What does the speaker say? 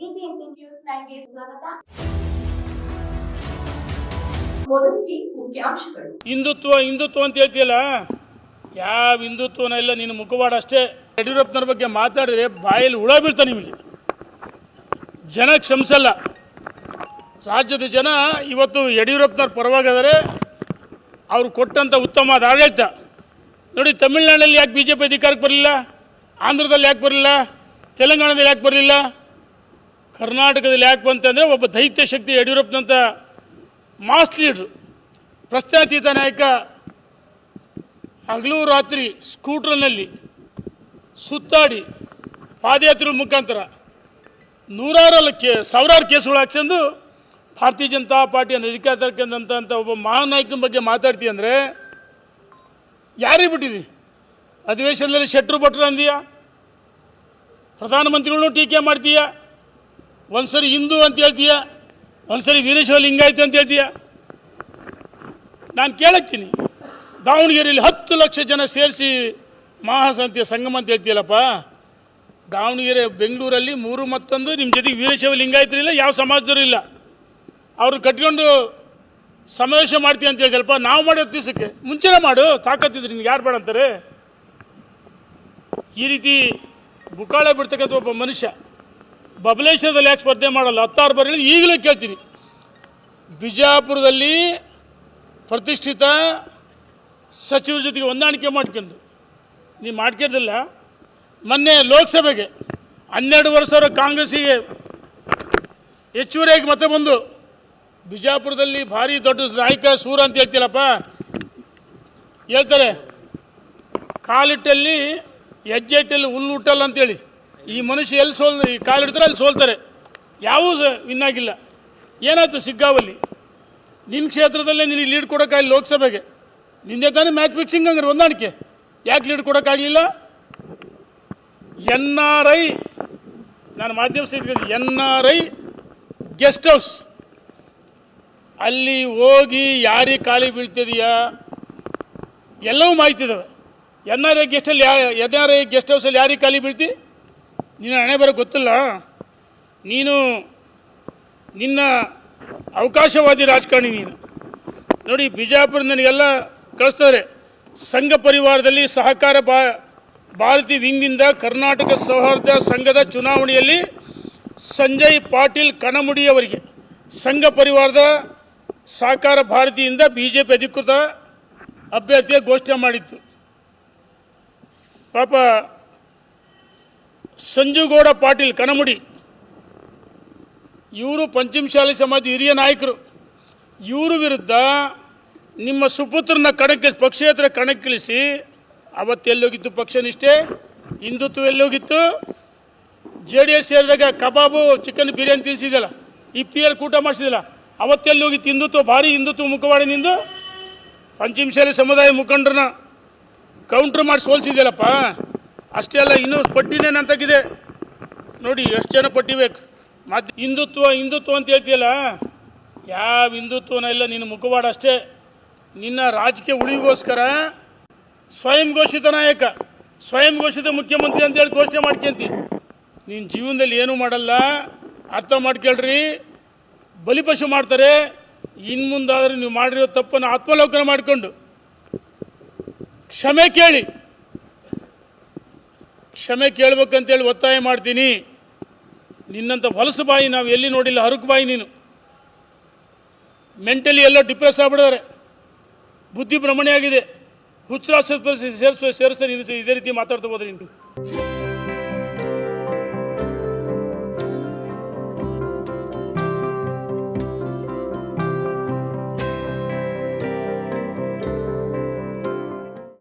BBMP news ನೈನ್ಗೆ ಸ್ವಾಗತ. ಹಿಂದುತ್ವ ಹಿಂದುತ್ವ ಅಂತ ಹೇಳ್ತೀಯಲ್ಲ? ಯಾವ ಹಿಂದುತ್ವನ ಇಲ್ಲ, ನಿನ್ನ ಮುಖವಾಡ ಅಷ್ಟೇ. ಯಡಿಯೂರಪ್ಪನವ್ರ ಬಗ್ಗೆ ಮಾತಾಡಿದ್ರೆ ಬಾಯಲ್ಲಿ ಹುಳ ಬೀಳ್ತಾ ನಿಮಗೆ. ಜನ ಕ್ಷಮಿಸಲ್ಲ. ರಾಜ್ಯದ ಜನ ಇವತ್ತು ಯಡಿಯೂರಪ್ಪನವ್ರ ಪರವಾಗಿದ್ದಾರೆ. ಅವ್ರು ಕೊಟ್ಟಂಥ ಉತ್ತಮ ಆಡಳಿತ. ನೋಡಿ, ತಮಿಳ್ನಾಡಲ್ಲಿ ಯಾಕೆ ಬಿ ಜೆ ಪಿ ಅಧಿಕಾರಕ್ಕೆ ಬರಲಿಲ್ಲ? ಆಂಧ್ರದಲ್ಲಿ ಯಾಕೆ ಬರಲಿಲ್ಲ? ತೆಲಂಗಾಣದಲ್ಲಿ ಯಾಕೆ ಬರಲಿಲ್ಲ? ಕರ್ನಾಟಕದಲ್ಲಿ ಯಾಕೆ ಬಂತಂದರೆ ಒಬ್ಬ ದೈತ್ಯ ಶಕ್ತಿ ಯಡಿಯೂರಪ್ಪನಂಥ ಮಾಸ್ ಲೀಡ್ರು, ಪ್ರಸ್ತಾತೀತ ನಾಯಕ, ಹಗಲು ರಾತ್ರಿ ಸ್ಕೂಟ್ರ್ನಲ್ಲಿ ಸುತ್ತಾಡಿ ಪಾದಯಾತ್ರೆ ಮುಖಾಂತರ ನೂರಾರು ಕೇ, ಸಾವಿರಾರು ಕೇಸುಗಳು ಹಾಕ್ಸಂದು ಭಾರತೀಯ ಜನತಾ ಪಾರ್ಟಿಯನ್ನು ತರ್ಕೊಂಡಂಥ ಒಬ್ಬ ಮಹಾನ್ ನಾಯಕನ ಬಗ್ಗೆ ಮಾತಾಡ್ತೀವಿ ಅಂದರೆ ಯಾರಿಗೆ ಬಿಟ್ಟಿದಿ? ಅಧಿವೇಶನದಲ್ಲಿ ಶೆಟ್ರು ಭಟ್ರು ಅಂದೀಯ? ಪ್ರಧಾನಮಂತ್ರಿಗಳನ್ನೂ ಟೀಕೆ ಮಾಡ್ತೀಯ? ಒಂದ್ಸರಿ ಹಿಂದೂ ಅಂತ ಹೇಳ್ತೀಯ? ಒಂದ್ಸರಿ ವೀರೇಶ್ವರ ಲಿಂಗಾಯತ ಅಂತ ಹೇಳ್ತೀಯ? ನಾನು ಕೇಳಕ್ತೀನಿ ದಾವಣಗೆರೆಯಲ್ಲಿ ಹತ್ತು ಲಕ್ಷ ಜನ ಸೇರಿಸಿ ಮಹಾಸಂತಿಯ ಸಂಗಮ ಅಂತ ಹೇಳ್ತೀಯಲ್ಲಪ್ಪ? ದಾವಣಗೆರೆ, ಬೆಂಗಳೂರಲ್ಲಿ ಮೂರು ಮತ್ತೊಂದು ನಿಮ್ಮ ಜೊತೆಗೆ ವೀರಶೈವ ಲಿಂಗಾಯತರಿಲ್ಲ ಯಾವ ಸಮಾಜದವರು ಇಲ್ಲ. ಅವರು ಕಟ್ಕೊಂಡು ಸಮಾವೇಶ ಮಾಡ್ತೀವಿ ಅಂತ ಹೇಳ್ದಲ್ಪ ನಾವು ಮಾಡೋ ದಿವಸಕ್ಕೆ ಮುಂಚೆನೇ ಮಾಡು, ತಾಕತ್ತಿದ್ರು ನಿನ್ಗೆ ಯಾರು ಬೇಡ ಅಂತಾರೆ? ಈ ರೀತಿ ಬುಕಾಳೆ ಬಿಡ್ತಕ್ಕಂಥ ಒಬ್ಬ ಮನುಷ್ಯ. ಬಬಲೇಶ್ವರದಲ್ಲಿ ಯಾಕೆ ಸ್ಪರ್ಧೆ ಮಾಡಲ್ಲ? ಹತ್ತಾರು ಬಾರಿ ಈಗಲೂ ಕೇಳ್ತೀನಿ. ಬಿಜಾಪುರದಲ್ಲಿ ಪ್ರತಿಷ್ಠಿತ ಸಚಿವರ ಜೊತೆಗೆ ಹೊಂದಾಣಿಕೆ ಮಾಡ್ಕೊಂಡು. ನೀವು ಮಾಡ್ಕೊಂಡಿಲ್ಲ. ಮೊನ್ನೆ ಲೋಕಸಭೆಗೆ ಹನ್ನೆರಡು ವರ್ಷ ಕಾಂಗ್ರೆಸ್ಸಿಗೆ ಹೆಚ್ಚುವರಿಯಾಗಿ ಮತ್ತೆ ಬಂದು ಬಿಜಾಪುರದಲ್ಲಿ ಭಾರಿ ದೊಡ್ಡ ನಾಯಕ ಸೂರ ಅಂತ ಹೇಳ್ತೀರಪ್ಪ ಹೇಳ್ತಾರೆ, ಕಾಲಿಟ್ಟಲ್ಲಿ ಹೆಜ್ಜೆಟ್ಟಲ್ಲಿ ಹುಲ್ಲು ಹುಟ್ಟಲ್ಲ ಅಂತೇಳಿ. ಈ ಮನುಷ್ಯ ಎಲ್ಲಿ ಸೋಲ್ ಈ ಕಾಲಿಡ್ತಾರೆ ಅಲ್ಲಿ ಸೋಲ್ತಾರೆ. ಯಾವೂ ವಿನ್ ಆಗಿಲ್ಲ. ಏನಾಯ್ತು ಸಿಗ್ಗಾವಲ್ಲಿ? ನಿನ್ನ ಕ್ಷೇತ್ರದಲ್ಲೇ ನಿನಗೆ ಲೀಡ್ ಕೊಡೋಕ್ಕಾಗಲಿ ಲೋಕಸಭೆಗೆ. ನಿಂದೆ ತಾನೇ ಮ್ಯಾಚ್ ಫಿಕ್ಸಿಂಗ್ ಹಂಗಾರೆ ಹೊಂದಾಣಿಕೆ. ಯಾಕೆ ಲೀಡ್ ಕೊಡೋಕ್ಕಾಗಲಿಲ್ಲ? ಎನ್ ಆರ್ ಐ, ನಾನು ಮಾಧ್ಯಮ ಸ್ನೇಹಿತರಿಗೆ N R I guest house ಅಲ್ಲಿ ಹೋಗಿ ಯಾರಿಗೆ ಖಾಲಿ ಬೀಳ್ತಿದೆಯಾ? ಎಲ್ಲವೂ ಮಾಹಿತಿ ಇದಾವೆ. ಎನ್ ಆರ್ ಐ ಗೆಸ್ಟಲ್ಲಿ ಯಾ ಎನ್ ಆರ್ ಐ ಗೆಸ್ಟ್ ಹೌಸಲ್ಲಿ ಯಾರಿಗೆ ಖಾಲಿ ಬೀಳ್ತಿ? ನಿನ್ನ ಹಣೆ ಬರೋ ಗೊತ್ತಿಲ್ಲ. ನೀನು ನಿನ್ನ ಅವಕಾಶವಾದಿ ರಾಜಕಾರಣಿ ನೀನು. ನೋಡಿ, ಬಿಜಾಪುರ ನನಗೆಲ್ಲ ಕಳಿಸ್ತಾರೆ. ಸಂಘ ಪರಿವಾರದಲ್ಲಿ ಸಹಕಾರ ಬಾ, ಭಾರತಿ ವಿಂಗ್ನಿಂದ ಕರ್ನಾಟಕ ಸೌಹಾರ್ದ ಸಂಘದ ಚುನಾವಣೆಯಲ್ಲಿ ಸಂಜಯ್ ಪಾಟೀಲ್ ಕನಮುಡಿಯವರಿಗೆ, ಸಂಘ ಪರಿವಾರದ ಸಹಕಾರ ಭಾರತಿಯಿಂದ ಬಿ ಜೆ ಪಿ ಅಧಿಕೃತ ಅಭ್ಯರ್ಥಿಯ ಘೋಷಣೆ ಮಾಡಿತ್ತು. ಪಾಪ ಸಂಜುಗೌಡ ಪಾಟೀಲ್ ಕನಮುಡಿ. ಇವರು ಪಂಚಮಶಾಲಿ ಸಮಾಜದ ಹಿರಿಯ ನಾಯಕರು. ಇವರು ವಿರುದ್ಧ ನಿಮ್ಮ ಸುಪುತ್ರನ ಕಣಕ್ಕೆ, ಪಕ್ಷೇತರ ಕಣಕ್ಕಿಳಿಸಿ ಅವತ್ತೆಲ್ಲೋಗಿತ್ತು ಪಕ್ಷ ನಿಷ್ಠೆ, ಹಿಂದುತ್ವ ಎಲ್ಲೋಗಿತ್ತು. ಜೆ ಡಿ ಎಸ್ ಸೇರಿದಾಗ ಕಬಾಬು ಚಿಕನ್ ಬಿರಿಯಾನಿ ತಿನ್ನಿಸಿದಲ್ಲ ಇಫ್ತಿಯರ್ ಕೂಟ ಮಾಡಿಸಿದಲ್ಲ ಅವತ್ತೆಲ್ಲೋಗಿತ್ತು ಹಿಂದುತ್ವ, ಭಾರಿ ಹಿಂದುತ್ವ ಮುಖವಾಡಿ ನಿಂದು. ಪಂಚಮಶಾಲಿ ಸಮುದಾಯ ಮುಖಂಡರನ್ನ ಕೌಂಟ್ರ್ ಮಾಡಿ ಸೋಲ್ಸಿದ್ಯಲ್ಲಪ್ಪ ಅಷ್ಟೇ ಅಲ್ಲ, ಇನ್ನೂ ಸ್ಪಟ್ಟಿನೇನಂತಾಗಿದೆ ನೋಡಿ, ಎಷ್ಟು ಜನ ಪಟ್ಟಿಬೇಕು ಮತ್ತು ಹಿಂದುತ್ವ ಹಿಂದುತ್ವ ಅಂತ ಹೇಳ್ತೀಯಲ್ಲ? ಯಾವ ಹಿಂದುತ್ವನ ಇಲ್ಲ, ನಿನ್ನ ಮುಖವಾಡ ಅಷ್ಟೇ. ನಿನ್ನ ರಾಜಕೀಯ ಉಳಿಗೋಸ್ಕರ ಸ್ವಯಂ ಘೋಷಿತ ನಾಯಕ, ಸ್ವಯಂ ಘೋಷಿತ ಮುಖ್ಯಮಂತ್ರಿ ಅಂತೇಳಿ ಘೋಷಣೆ ಮಾಡ್ಕೊಂತಿ. ನಿನ್ನ ಜೀವನದಲ್ಲಿ ಏನೂ ಮಾಡಲ್ಲ, ಅರ್ಥ ಮಾಡ್ಕೊಳ್ರಿ. ಬಲಿಪಶು ಮಾಡ್ತಾರೆ. ಇನ್ನು ಮುಂದಾದರೆ ನೀವು ಮಾಡಿರೋ ತಪ್ಪನ್ನು ಆತ್ಮಲೋಕನ ಮಾಡಿಕೊಂಡು. ಕ್ಷಮೆ ಕೇಳಿ. ಕ್ಷಮೆ ಕೇಳಬೇಕಂತೇಳಿ ಒತ್ತಾಯ ಮಾಡ್ತೀನಿ. ನಿನ್ನಂಥ ಹೊಲಸು ಬಾಯಿ ನಾವು ಎಲ್ಲಿ ನೋಡಿಲ್ಲ, ಹರಕು ಬಾಯಿ ನೀನು. ಮೆಂಟಲಿ ಎಲ್ಲೋ ಡಿಪ್ರೆಸ್ ಆಗ್ಬಿಡೋರೆ ಬುದ್ಧಿ ಭ್ರಮಣೆ ಆಗಿದೆ. ಸೇರಿಸ್ತಾ ಸೇರಿಸ್ತಾರೆ ಇದೇ ರೀತಿ ಮಾತಾಡ್ತಾ ಹೋದ್ರೆ ನೀನು